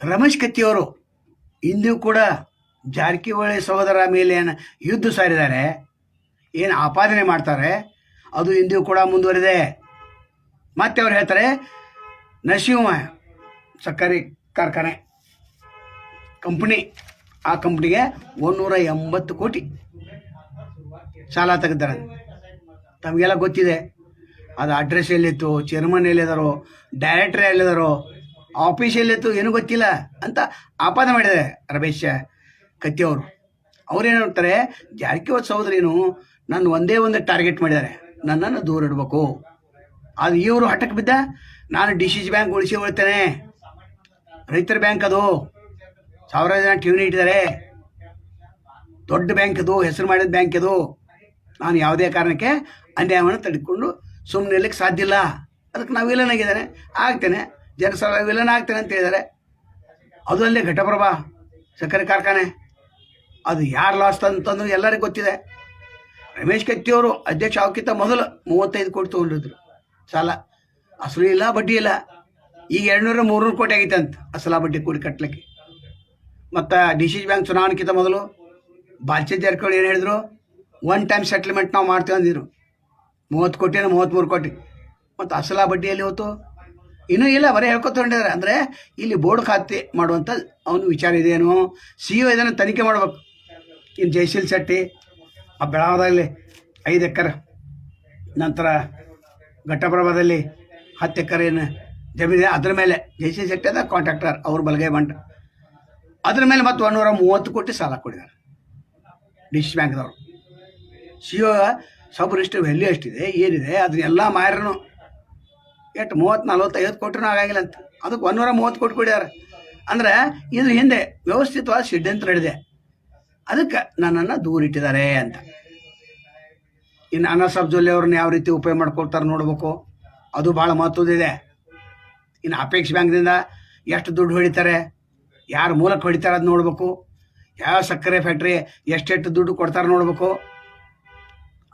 ರಮೇಶ್ ಕತ್ತಿಯವರು ಇಂದು ಕೂಡ ಜಾರಕಿಹೊಳಿ ಸಹೋದರ ಮೇಲೆ ಏನು ಯುದ್ಧ ಸಾರಿದ್ದಾರೆ, ಏನು ಆಪಾದನೆ ಮಾಡ್ತಾರೆ, ಅದು ಇಂದಿಗೂ ಕೂಡ ಮುಂದುವರಿದೆ. ಮತ್ತೆ ಅವ್ರು ಹೇಳ್ತಾರೆ, ನರಸಿಂಹ ಸಕ್ಕರೆ ಕಾರ್ಖಾನೆ ಕಂಪ್ನಿ ಆ ಕಂಪ್ನಿಗೆ ಒಂದೂರ ಎಂಬತ್ತು ಕೋಟಿ ಸಾಲ ತೆಗೆದಾರೆ ತಮಗೆಲ್ಲ ಗೊತ್ತಿದೆ, ಅದು ಅಡ್ರೆಸ್ ಎಲ್ಲಿತ್ತು ಚೇರ್ಮನ್ ಎಲ್ಲಿದ್ದಾರೋ ಡೈರೆಕ್ಟರ್ ಎಲ್ಲಿದ್ದಾರೋ ಆಫೀಸ್ ಎತ್ತು ಏನೂ ಗೊತ್ತಿಲ್ಲ ಅಂತ ಆಪಾದನೆ ಮಾಡಿದ್ದಾರೆ ರಮೇಶ್ ಕತ್ತಿಯವರು ಅವ್ರೇನು ಹೇಳ್ತಾರೆ, ಜಾರಕಿಹೊಳಿ ಸಹೋದರಿನು ನಾನು ಒಂದೇ ಒಂದು ಟಾರ್ಗೆಟ್ ಮಾಡಿದ್ದಾರೆ, ನನ್ನನ್ನು ದೂರ ಇಡಬೇಕು. ಅದು ಇವರು ಹಠಕ್ಕೆ ಬಿದ್ದ, ನಾನು ಡಿ ಸಿ ಬ್ಯಾಂಕ್ ಉಳಿಸಿ ಉಳಿತೇನೆ. ರೈತರ ಬ್ಯಾಂಕ್ ಅದು. ಸಾವಿರ ಜನ ಠೇವಣಿ ಇಟ್ಟಿದ್ದಾರೆ. ದೊಡ್ಡ ಬ್ಯಾಂಕ್ ಅದು, ಹೆಸರು ಮಾಡಿದ ಬ್ಯಾಂಕ್ ಅದು. ನಾನು ಯಾವುದೇ ಕಾರಣಕ್ಕೆ ಅನ್ಯಾಯವನ್ನು ತಡೆದುಕೊಂಡು ಸುಮ್ಮನೆ ಸಾಧ್ಯ ಇಲ್ಲ. ಅದಕ್ಕೆ ನಾವು ವಿಲನ್ ಆಗ್ತೇನೆ. ಜನಸಲ ವಿಲನ್ ಆಗ್ತೇನೆ ಅಂತ ಹೇಳಿದ್ದಾರೆ. ಅದು ಅಲ್ಲೇ ಘಟಪ್ರಭಾ, ಸಕ್ಕರೆ ಕಾರ್ಖಾನೆ. ಅದು ಯಾರು ಲಾಸ್ ಅಂತಂದು ಎಲ್ಲರಿಗೂ ಗೊತ್ತಿದೆ. ರಮೇಶ್ ಕತ್ತಿಯವರು ಅಧ್ಯಕ್ಷ ಅವಕ್ಕಿಂತ ಮೊದಲು ಮೂವತ್ತೈದು ಕೋಟಿ ತೊಗೊಂಡಿದ್ರು. ಸಾಲ. ಅಸಲು ಇಲ್ಲ, ಬಡ್ಡಿ ಇಲ್ಲ. ಈಗ ಎರಡುನೂರ ಮೂರ್ನೂರು ಕೋಟಿ ಆಗೈತೆ ಅಂತ ಅಸಲ ಬಡ್ಡಿ ಕೂಡಿ ಕಟ್ಟಲಿಕ್ಕೆ ಮತ್ತು ಡಿ ಸಿ ಬ್ಯಾಂಕ್ ಚುನಾವಣೆಗಿಂತ ಮೊದಲು ಬಾಲ್ಚಂದ್ ಜಾರಕಿಹೊಳಿ ಏನು ಹೇಳಿದ್ರು? ಒನ್ ಟೈಮ್ ಸೆಟ್ಲ್ಮೆಂಟ್ ನಾವು ಮಾಡ್ತೀವಿ ಅಂದಿದ್ರು. ಮೂವತ್ತು ಕೋಟಿನ ಮೂವತ್ತ್ಮೂರು ಕೋಟಿ. ಮತ್ತು ಅಸಲ ಬಡ್ಡಿ ಎಲ್ಲಿ ಹೋಯ್ತು ಇನ್ನೂ ಇಲ್ಲ, ಬರೀ ಹೇಳ್ಕೊತೊಂಡಿದ್ದಾರೆ ಅಂದರೆ ಇಲ್ಲಿ ಬೋರ್ಡ್ ಖಾತೆ ಮಾಡುವಂಥ ಅವನು ವಿಚಾರ ಇದೇನು? ಸಿ ಒ ಇದನ್ನು ತನಿಖೆ ಮಾಡ್ಬೇಕು. ಇನ್ನು ಜಯಶೀಲ್ ಶೆಟ್ಟಿ, ಆ ಬೆಳಗಾವದಲ್ಲಿ ಐದು ಎಕರೆ, ನಂತರ ಘಟ್ಟಪ್ರಭಾದಲ್ಲಿ ಹತ್ತು ಎಕರೆ ಏನು ಜಮೀನಿದೆ ಅದ್ರ ಮೇಲೆ ಜಯಶೀಲ್ ಶೆಟ್ಟಿ ಅದ ಕಾಂಟ್ರಾಕ್ಟರ್ ಅವ್ರ ಬಲಗೈ ಬಂಟ. ಅದ್ರ ಮೇಲೆ ಮತ್ತು ಒಂದೂರ ಮೂವತ್ತು ಕೋಟಿ ಸಾಲ ಕೊಡಿದ್ದಾರೆ ಡಿಶ್ ಬ್ಯಾಂಕ್ದವರು. ಸಿ ಒ ರಿಜಿಸ್ಟರ್ ವ್ಯಾಲ್ಯೂ ಎಷ್ಟಿದೆ, ಏನಿದೆ ಅದನ್ನೆಲ್ಲ ಮಾರ್ನು ಎಷ್ಟು, ಮೂವತ್ತು ನಲ್ವತ್ತೈವತ್ತು ಕೊಟ್ಟರು ಆಗಂಗಿಲ್ಲ ಅಂತ. ಅದಕ್ಕೆ ಒಂದೂರ ಮೂವತ್ತು ಕೊಟ್ಟು ಕೊಟ್ಟಿದ್ದಾರೆ ಅಂದ್ರೆ ಇದ್ರ ಹಿಂದೆ ವ್ಯವಸ್ಥಿತವಾದ ಷಡ್ಯಂತ್ರ ನಡೆದಿದೆ. ಅದಕ್ಕೆ ನನ್ನನ್ನು ದೂರಿಟ್ಟಿದ್ದಾರೆ ಅಂತ. ಇನ್ನು ಅನಸ್ ಸಬ್ಜೊಲ್ಲಿ ಅವ್ರನ್ನ ಯಾವ ರೀತಿ ಉಪಯೋಗ ಮಾಡ್ಕೊಳ್ತಾರೆ ನೋಡ್ಬೇಕು. ಅದು ಭಾಳ ಮಹತ್ವದಿದೆ ಇನ್ನು ಅಪೇಕ್ಷ ಬ್ಯಾಂಕ್ದಿಂದ ಎಷ್ಟು ದುಡ್ಡು ಹೊಡಿತಾರೆ, ಯಾರ ಮೂಲಕ ಹೊಡಿತಾರೆ ಅದು ನೋಡ್ಬೇಕು. ಯಾವ ಸಕ್ಕರೆ ಫ್ಯಾಕ್ಟ್ರಿ ಎಷ್ಟೆಷ್ಟು ದುಡ್ಡು ಕೊಡ್ತಾರೆ ನೋಡ್ಬೇಕು.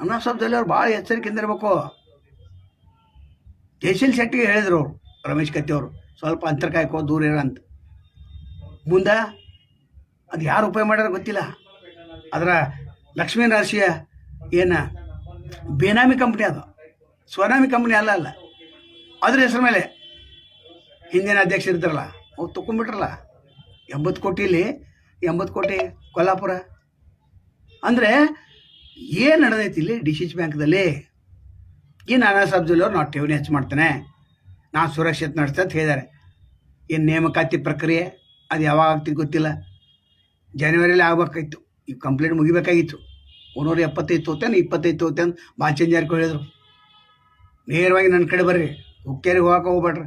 ಅನಸ್ ಸಬ್ಜೊಲ್ಲಿ ಅವ್ರು ಭಾಳ ಎಚ್ಚರಿಕೆಯಿಂದ ಇರಬೇಕು. ಜಯಶೀಲ್ ಶೆಟ್ಟಿಗೆ ಹೇಳಿದ್ರು ಅವರು ರಮೇಶ್ ಕತ್ತಿ ಅವರು ಸ್ವಲ್ಪ ಅಂತರ ಕಾಯ್ಕೋ, ದೂರ ಇರ ಮುಂದೆ ಅದು ಯಾರು ಉಪಯೋಗ ಮಾಡ್ಯಾರ ಗೊತ್ತಿಲ್ಲ. ಅದರ ಲಕ್ಷ್ಮೀ ನರಸಿಯ ಏನು, ಬೇನಾಮಿ ಕಂಪ್ನಿ ಅದು. ಸ್ವನಾಮಿ ಕಂಪ್ನಿ ಅಲ್ಲ ಅಲ್ಲ. ಅದ್ರ ಹೆಸರು ಮೇಲೆ ಹಿಂದಿನ ಅಧ್ಯಕ್ಷ ಇರ್ತಾರಲ್ಲ, ಅವ್ರು ತಗೊಂಡ್ಬಿಟ್ರಲ್ಲ ಎಂಬತ್ತು ಕೋಟಿಲಿ ಎಂಬತ್ತು ಕೋಟಿ ಕೊಲ್ಲಾಪುರ. ಅಂದರೆ ಏನು ನಡೆದೈತಿ ಇಲ್ಲಿ ಡಿ ಸಿ ಬ್ಯಾಂಕ್ದಲ್ಲಿ? ಈ ನಾನಾ ಸಬ್ಜಲ್ಲಿ ಅವ್ರು ನಾವು ಠೇವಣಿ ಹೆಚ್ಚು ಮಾಡ್ತೇನೆ. ನಾನು ಸುರಕ್ಷಿತ ಅಂತ ಹೇಳಿದ್ದಾರೆ ಏನು ನೇಮಕಾತಿ ಪ್ರಕ್ರಿಯೆ, ಅದು ಯಾವಾಗ ಆಗ್ತೀನಿ ಗೊತ್ತಿಲ್ಲ. ಜನವರಿಯಲ್ಲಿ ಆಗ್ಬೇಕಾಗಿತ್ತು ಈ ಕಂಪ್ಲೇಂಟ್ ಮುಗಿಬೇಕಾಗಿತ್ತು. ಒಂದೂರ ಎಪ್ಪತ್ತೈದು ತೋತೇನು ಇಪ್ಪತ್ತೈದು ತೋತೇನು ಬಾಚನ್ ಜಾರಕಿಹೊಳಿ ಹೇಳಿದ್ರು. ನೇರವಾಗಿ ನನ್ನ ಕಡೆ ಬರ್ರಿ. ಹುಕ್ಕೇರಿಗೆ ಹೋಗಕ್ಕೆ ಹೋಗ್ಬೇಡ್ರಿ.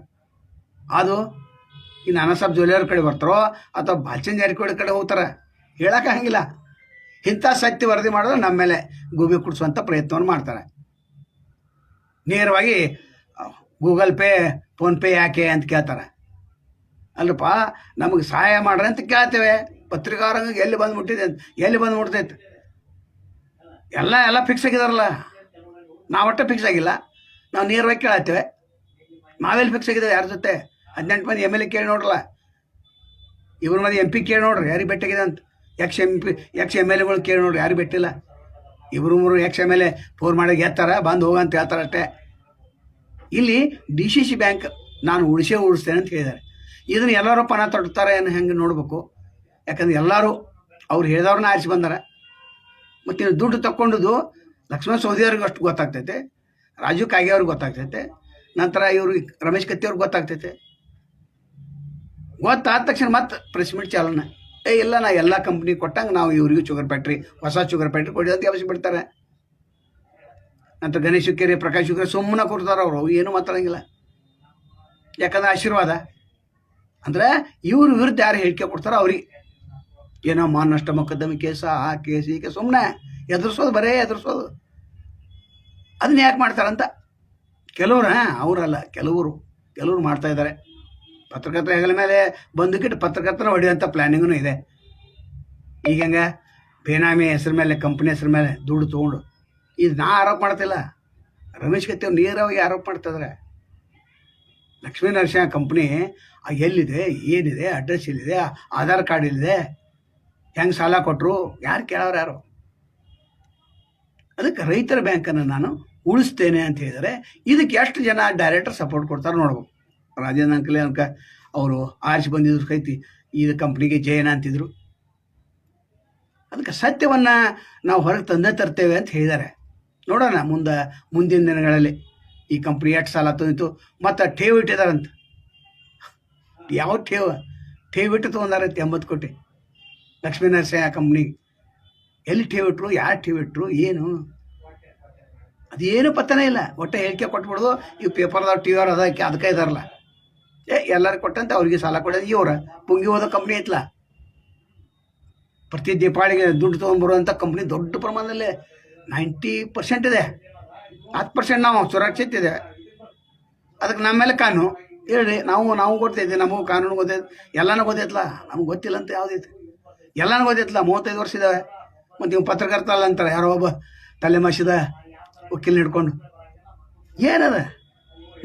ಅದು ಈ ನಾನಾ ಸಾಬ್ ಜೋಲಿಯವ್ರ ಕಡೆ ಬರ್ತಾರೋ ಅಥವಾ ಬಾಲ್ಚಂದ್ ಜಾರಕಿಹೊಳಿ ಕಡೆ ಹೋಗ್ತಾರೆ. ಹೇಳೋಕ್ಕಾಗಂಗಿಲ್ಲ ಇಂಥ ಸತ್ಯ ವರದಿ ಮಾಡಿದ್ರೆ ನಮ್ಮ ಮೇಲೆ ಗೂಬಿ ಕುಡಿಸುವಂಥ ಪ್ರಯತ್ನವನ್ನು ಮಾಡ್ತಾರೆ. ನೇರವಾಗಿ, ಗೂಗಲ್ ಪೇ ಫೋನ್ಪೇ ಯಾಕೆ ಅಂತ ಕೇಳ್ತಾರೆ. ಅಲ್ಲಪ್ಪ, ನಮಗೆ ಸಹಾಯ ಮಾಡ್ರಿ ಅಂತ ಕೇಳ್ತೇವೆ. ಪತ್ರಿಕಾರಂಗಕ್ಕೆ ಎಲ್ಲಿ ಬಂದ್ಬಿಟ್ಟಿದೆ ಅಂತ, ಎಲ್ಲಿ ಬಂದು ಮುಟ್ತೈತೆ? ಎಲ್ಲ ಎಲ್ಲ ಫಿಕ್ಸ್ ಆಗಿದಾರಲ್ಲ. ನಾವು ಒಟ್ಟು ಫಿಕ್ಸ್ ಆಗಿಲ್ಲ. ನಾವು ನೇರವಾಗಿ ಕೇಳತ್ತೇವೆ ನಾವೆಲ್ಲಿ ಫಿಕ್ಸ್ ಆಗಿದ್ದೇವೆ ಯಾರ ಜೊತೆ? ಹದಿನೆಂಟು ಮಂದಿ ಎಂ ಎಲ್ ಎ ಕೇಳಿ ನೋಡ್ರಲ್ಲ. ಇವ್ರ ಮಂದಿ ಎಂ ಪಿ ಕೇಳಿ ನೋಡ್ರಿ, ಯಾರಿಗೆ ಬೆಟ್ಟಾಗಿದೆ ಅಂತ. Ex M P ex M L ಎಗಳು ಕೇಳಿ ನೋಡ್ರಿ, ಯಾರಿಗೆ ಬೆಟ್ಟಿಲ್ಲ. ಇಬ್ಬರು ಮೂರು ಯಕ್ಷ ಮೇಲೆ ಫೋನ್ ಮಾಡಿ ಗೆತ್ತಾರ ಬಂದು ಹೋಗಂತ ಹೇಳ್ತಾರೆ ಅಷ್ಟೇ. ಇಲ್ಲಿ ಡಿ ಸಿ ಸಿ ಬ್ಯಾಂಕ್ ನಾನು ಉಳಿಸೇ ಉಳಿಸ್ತೇನೆ ಅಂತ ಹೇಳಿದ್ದಾರೆ. ಇದನ್ನು ಎಲ್ಲರೂ ಪಣ ತೊಡ್ತಾರೆ ಏನು ಹೆಂಗೆ ನೋಡಬೇಕು? ಯಾಕಂದ್ರೆ ಎಲ್ಲರೂ ಅವ್ರು ಹೇಳಿದವ್ರನ್ನ ಆರಿಸಿ ಬಂದಾರೆ. ಮತ್ತು ದುಡ್ಡು ತಕ್ಕೊಂಡಿದ್ದು ಲಕ್ಷ್ಮಣ ಸೌದಿಯವ್ರಿಗೆ ಅಷ್ಟು ಗೊತ್ತಾಗ್ತೈತೆ, ರಾಜು ಕಾಗೆ ಅವ್ರಿಗೆ ಗೊತ್ತಾಗ್ತೈತೆ, ನಂತರ ಇವರು ರಮೇಶ್ ಕತ್ತಿ ಅವ್ರಿಗೆ ಗೊತ್ತಾಗ್ತೈತೆ. ಗೊತ್ತಾದ ತಕ್ಷಣ ಮತ್ತೆ ಪ್ರೆಸ್ ಮೀಟ್ ಚಾಲನ. ಇಲ್ಲ, ನಾ ಎಲ್ಲ ಕಂಪ್ನಿ ಕೊಟ್ಟಂಗೆ ನಾವು ಇವರಿಗೂ ಶುಗರ್ ಫ್ಯಾಕ್ಟ್ರಿ ಹೊಸ ಶುಗರ್ ಫ್ಯಾಕ್ಟ್ರಿ ಕೊಡಿ ಅಂತ ಅವಶ್ಯ ಬಿಡ್ತಾರೆ. ನಂತರ ಗಣೇಶ ಕೆರೆ ಪ್ರಕಾಶ್ ಶುಗರ್ ಸುಮ್ಮನೆ ಕೊಡ್ತಾರೆ ಅವರು ಏನೂ ಮಾತಾಡಂಗಿಲ್ಲ. ಯಾಕಂದ್ರೆ ಆಶೀರ್ವಾದ. ಅಂದರೆ ಇವ್ರ ವಿರುದ್ಧ ಯಾರು ಹೇಳಿಕೆ ಕೊಡ್ತಾರೋ ಅವ್ರಿಗೆ. ಏನೋ ಮಾನ ನಷ್ಟ ಮೊಕದ್ದಮೆ ಕೇಸ, ಆ ಕೇಸ್, ಈ ಕೇಸ್ ಸುಮ್ಮನೆ ಎದುರಿಸೋದು, ಬರೇ ಎದುರಿಸೋದು. ಅದನ್ನ ಯಾಕೆ ಮಾಡ್ತಾರಂತ? ಕೆಲವ್ರು, ಹಾಂ, ಅವರಲ್ಲ, ಕೆಲವರು ಕೆಲವರು ಮಾಡ್ತಾ ಇದ್ದಾರೆ ಪತ್ರಕರ್ತರ ಹೆಗಲ ಮೇಲೆ ಬಂದುಕಿಟ್ಟು ಪತ್ರಕರ್ತನ ಹೊಡೆಯುವಂಥ ಪ್ಲ್ಯಾನಿಂಗೂ ಇದೆ. ಈಗ ಹೆಂಗೆ? ಬೇನಾಮಿ ಹೆಸರು ಮೇಲೆ ಕಂಪ್ನಿ ಹೆಸರು ಮೇಲೆ ದುಡ್ಡು ತೊಗೊಂಡು. ಇದು ನಾ ಆರೋಪ ಮಾಡ್ತಿಲ್ಲ. ರಮೇಶ್ ಕತ್ತಿ ನೇರವಾಗಿ ಆರೋಪ ಮಾಡ್ತಿದ್ರೆ. ಲಕ್ಷ್ಮೀ ನರಸಿಂಹ ಕಂಪ್ನಿ ಎಲ್ಲಿದೆ, ಏನಿದೆ ಅಡ್ರೆಸ್ ಎಲ್ಲಿದೆ, ಆಧಾರ್ ಕಾರ್ಡ್ ಎಲ್ಲಿದೆ, ಹೆಂಗೆ ಸಾಲ ಕೊಟ್ಟರು ಯಾರು ಕೇಳೋರು ಯಾರು? ಅದಕ್ಕೆ ರೈತರ ಬ್ಯಾಂಕನ್ನು ನಾನು ಉಳಿಸ್ತೇನೆ ಅಂತ ಹೇಳಿದರೆ ಇದಕ್ಕೆ ಎಷ್ಟು ಜನ ಡೈರೆಕ್ಟರ್ ಸಪೋರ್ಟ್ ಕೊಡ್ತಾರೆ ನೋಡ್ಬೇಕು. ರಾಜೇಂದ್ರ ಅಂಕಲೇ ಅನ್ಕ ಅವರು ಆರಿಸಿ ಬಂದಿದ್ರು ಕೈತಿ, ಈ ಕಂಪ್ನಿಗೆ ಜಯನ ಅಂತಿದ್ರು. ಅದಕ್ಕೆ ಸತ್ಯವನ್ನು ನಾವು ಹೊರಗೆ ತಂದೇ ತರ್ತೇವೆ ಅಂತ ಹೇಳಿದ್ದಾರೆ ನೋಡೋಣ ಮುಂದೆ, ಮುಂದಿನ ದಿನಗಳಲ್ಲಿ ಈ ಕಂಪ್ನಿ ಎಷ್ಟು ಸಾಲ ತಂದಿತ್ತು, ಮತ್ತು ಠೇವು ಇಟ್ಟಿದಾರಂತ. ಯಾವ ಠೇವ? ಠೇವು ಇಟ್ಟು ತೊಗೊಂಡಾರಂತೆ ಎಂಬತ್ತು ಕೋಟಿ. ಲಕ್ಷ್ಮೀ ನರಸಿಂಹ ಕಂಪ್ನಿ ಎಲ್ಲಿ ಠೇವು ಇಟ್ಟರು ಯಾರು ಠೇವು ಇಟ್ಟರು ಏನು? ಅದೇನು ಪತ್ತನೇ ಇಲ್ಲ. ಒಟ್ಟೆ ಹೇಳಿಕೆ ಕೊಟ್ಬಿಡೋದು, ಈ ಪೇಪರ್ದಾಗ ಟಿ ವಿ ಅವ್ರು ಅದಕ್ಕೆ ಅದಕ್ಕೆ ಇದಾರಲ್ಲ. ಏ, ಎಲ್ಲರೂ ಕೊಟ್ಟಂತ, ಅವ್ರಿಗೆ ಸಾಲ ಕೊಡೋದು ಇವ್ರ. ಪುಂಗಿ ಹೋದ ಕಂಪ್ನಿ ಐತ್ಲ? ಪ್ರತಿ ದೀಪಾವಳಿಗೆ ದುಡ್ಡು ತೊಗೊಂಡ್ಬರುವಂಥ ಕಂಪ್ನಿ ದೊಡ್ಡ ಪ್ರಮಾಣದಲ್ಲಿ ನೈಂಟಿ ಪರ್ಸೆಂಟ್ ಇದೆ. ಹತ್ತು ಪರ್ಸೆಂಟ್ ನಾವು, ಸುರಕ್ಷಿತ ಇದೆ. ಅದಕ್ಕೆ ನಮ್ಮ ಮೇಲೆ ಕಾನೂನು. ಹೇಳ್ರಿ, ನಾವು ನಾವು ಗೊತ್ತೈತೆ ನಮಗೂ ಕಾನೂನು ಗೊತ್ತೈತೆ ಎಲ್ಲನೂ ಗೊತ್ತೈತಲ್ಲ ನಮ್ಗೆ ಗೊತ್ತಿಲ್ಲ ಅಂತ ಯಾವುದೈತೆ ಎಲ್ಲನೂ ಗೊತ್ತೈತಲ್ಲ ಮೂವತ್ತೈದು ವರ್ಷ ಇದ್ದಾವೆ ಮತ್ತು ನೀವು ಪತ್ರಕರ್ತ ಅಲ್ಲ ಅಂತಾರೆ, ಯಾರೋ ಒಬ್ಬ ತಲೆ ಮಾಸಿದ ವಕೀಲ್ ಹಿಡ್ಕೊಂಡು. ಏನದ?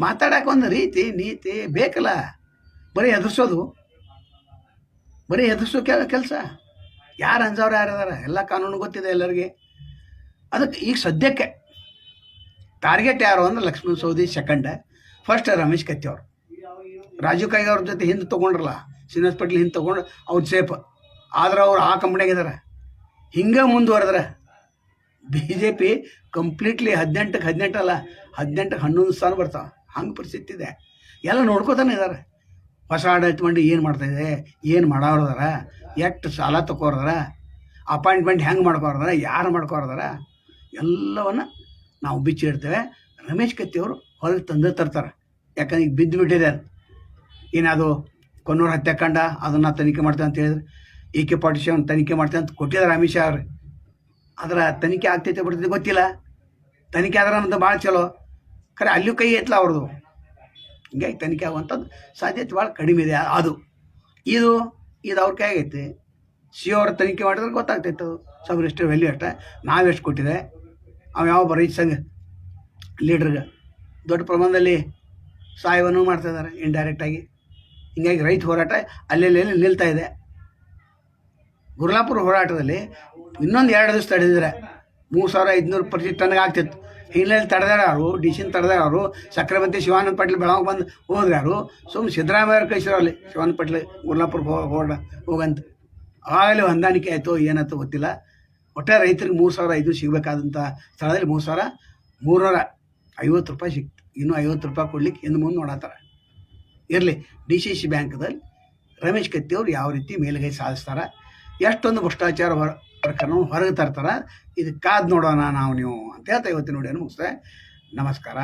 ಮಾತಾಡಕ್ಕೆ ಒಂದು ರೀತಿ ನೀತಿ ಬೇಕಲ್ಲ? ಬರೀ ಎದುರಿಸೋದು. ಬರೀ ಎದುರಿಸೋ ಕೆಲ, ಕೆಲಸ. ಯಾರು ಅಂಜವ್ರು ಯಾರು ಅದಾರ ಎಲ್ಲ ಕಾನೂನು ಗೊತ್ತಿದೆ ಎಲ್ಲರಿಗೆ. ಅದಕ್ಕೆ ಈಗ ಸದ್ಯಕ್ಕೆ ಟಾರ್ಗೆಟ್ ಯಾರು ಅಂದ್ರೆ ಲಕ್ಷ್ಮಣ್ ಸೌದಿ ಸೆಕೆಂಡ್ ಫಸ್ಟ್ ರಮೇಶ್ ಕತ್ತಿ ಅವರು ರಾಜೀವ್ ಕೈಗೆ ಅವ್ರ ಜೊತೆ ಹಿಂದೆ ತೊಗೊಂಡ್ರಲ್ಲ, ಶ್ರೀನಿವಾಸ್ ಪಟ್ಲಿ ಹಿಂದೆ ತೊಗೊಂಡು ಅವ್ರು ಸೇಫ್. ಆದ್ರೆ ಅವ್ರು ಆ ಕಂಪ್ನಿಯಾಗಿದ್ದಾರೆ ಹಿಂಗೆ ಮುಂದುವರೆದ್ರೆ ಬಿ ಜೆ ಪಿ ಕಂಪ್ಲೀಟ್ಲಿ ಹದಿನೆಂಟಕ್ಕೆ ಹದಿನೆಂಟಲ್ಲ ಹದಿನೆಂಟಕ್ಕೆ ಹನ್ನೊಂದು ಸ್ಥಾನ ಬರ್ತಾವೆ. ಹಂಗೆ ಪರಿಸ್ಥಿತಿ ಇದೆ ಎಲ್ಲ ನೋಡ್ಕೋತಾನೆ ಇದ್ದಾರೆ ಹೊಸ ಆಡಳಿತ ಮಂಡಿ ಏನು ಮಾಡ್ತಾಯಿದೆ ಏನು ಮಾಡೋರದಾರ ಎಷ್ಟು ಸಾಲ ತಗೋರದಾರ ಅಪಾಯಿಂಟ್ಮೆಂಟ್ ಹೆಂಗೆ ಮಾಡ್ಕೋರದಾರ ಯಾರು ಮಾಡ್ಕೋರದಾರ ಎಲ್ಲವನ್ನು ನಾವು ಬಿಚ್ಚಿಡ್ತೇವೆ ರಮೇಶ್ ಕತ್ತಿಯವರು ಹೊರಗೆ ತಂದು ತರ್ತಾರೆ. ಯಾಕಂದ್ರೆ ಈಗ ಬಿದ್ದು ಬಿಟ್ಟಿದೆ ಏನದು ಕೊನ್ನೂರು ಹತ್ಯಾಕಾಂಡ ಅದನ್ನು ತನಿಖೆ ಮಾಡ್ತೇವೆ ಅಂತ ಹೇಳಿದ್ರೆ. ಎ ಕೆ ಫಾರ್ಟಿ ಸೆವೆನ್ ತನಿಖೆ ಮಾಡ್ತೇವೆ ಅಂತ ಕೊಟ್ಟಿದ್ದಾರೆ ಅಮಿತ್ ಶಾ ಅವ್ರು. ಅದರ ತನಿಖೆ ಆಗ್ತೈತೆ ಬಿಡ್ತೈತೆ ಗೊತ್ತಿಲ್ಲ. ತನಿಖೆ ಆದ್ರೆ ನಮ್ದು ಭಾಳ ಚಲೋ. ಖರೆ ಅಲ್ಲಿಯೂ ಕೈ ಐತ್ಲ ಅವ್ರದ್ದು ಹಿಂಗಾಗಿ ತನಿಖೆ ಆಗುವಂಥದ್ದು ಸಾಧ್ಯತೆ ಭಾಳ ಕಡಿಮೆ ಇದೆ ಅದು. ಇದು ಇದು ಅವ್ರ ಕೈ ಆಗೈತೆ ಸಿ ಅವ್ರ ತನಿಖೆ ಮಾಡಿದ್ರೆ ಗೊತ್ತಾಗ್ತಿತ್ತು. ಸಬ್ ಎಷ್ಟು ವ್ಯಾಲ್ಯೂ ಅಷ್ಟೇ. ನಾವೆಷ್ಟು ಕೊಟ್ಟಿದೆ? ಅವ ಯಾವ ರೈತ ಸಂಘ ಲೀಡ್ರಿಗೆ ದೊಡ್ಡ ಪ್ರಮಾಣದಲ್ಲಿ ಸಹಾಯವನ್ನು ಮಾಡ್ತಾ ಇದ್ದಾರೆ ಇಂಡೈರೆಕ್ಟಾಗಿ ಹಿಂಗಾಗಿ ರೈತ ಹೋರಾಟ ಅಲ್ಲೆಲ್ಲೆಲ್ಲಿ ನಿಲ್ತಾ ಇದೆ. ಗುರ್ಲಾಪುರ ಹೋರಾಟದಲ್ಲಿ ಇನ್ನೊಂದು ಎರಡು ದಿವಸ ತಡೆದಿದ್ರೆ ಮೂರು ಸಾವಿರ ಐದುನೂರು ಪ್ರತಿ ಟನ್ಗೆ ಆಗ್ತಿತ್ತು. ಹಿನ್ನೆಲೆ ಅವರು ಡಿಸಿನ್ ಅವರು ಸಕ್ರಮಂತಿ ಶಿವಾನಂದ ಪಾಟೀಲ್ ಬೆಳಗ್ಗೆ ಬಂದು ಹೋದ್ರೆ ಅವರು ಸುಮ್ಮನೆ ಸಿದ್ದರಾಮಯ್ಯ ಅವ್ರು ಕಳಿಸಿರೋ ಅಲ್ಲಿ, ಶಿವಾನಂದ ಪಾಟೀಲ್ ಹೋಗ ಹೊರಡ ಹೋಗಂತ. ಆಗಲೇ ಹೊಂದಾಣಿಕೆ ಆಯಿತು ಏನಾಯ್ತು ಗೊತ್ತಿಲ್ಲ. ಒಟ್ಟೆ ರೈತರಿಗೆ ಮೂರು ಸಾವಿರ ಐದು ಸಿಗಬೇಕಾದಂಥ ಸ್ಥಳದಲ್ಲಿ ಮೂರು ಸಾವಿರ ಮೂರರ ಐವತ್ತು ರೂಪಾಯಿ ಸಿಕ್ತು. ಇನ್ನೂ ಐವತ್ತು ರೂಪಾಯಿ ಕೊಡ್ಲಿಕ್ಕೆ ಇನ್ನು ಮುಂದೆ ನೋಡತ್ತಾರೆ. ಇರಲಿ ಡಿ ಸಿ ಸಿ ಬ್ಯಾಂಕ್ದಲ್ಲಿ ರಮೇಶ್ ಕತ್ತಿಯವ್ರು ಯಾವ ರೀತಿ ಮೇಲುಗೈ ಸಾಧಿಸ್ತಾರೆ? ಎಷ್ಟೊಂದು ಭ್ರಷ್ಟಾಚಾರ ಪ್ರಕರಣ ಹೊರಗೆ ತರ್ತಾರೆ. ಇದು ಕಾದು ನೋಡೋಣ ನಾವು ನೀವು ಅಂತ ಹೇಳ್ತಾ ಇವತ್ತಿನ ನೋಡಿ ಮುಗಿಸ್ದೆ. ನಮಸ್ಕಾರ.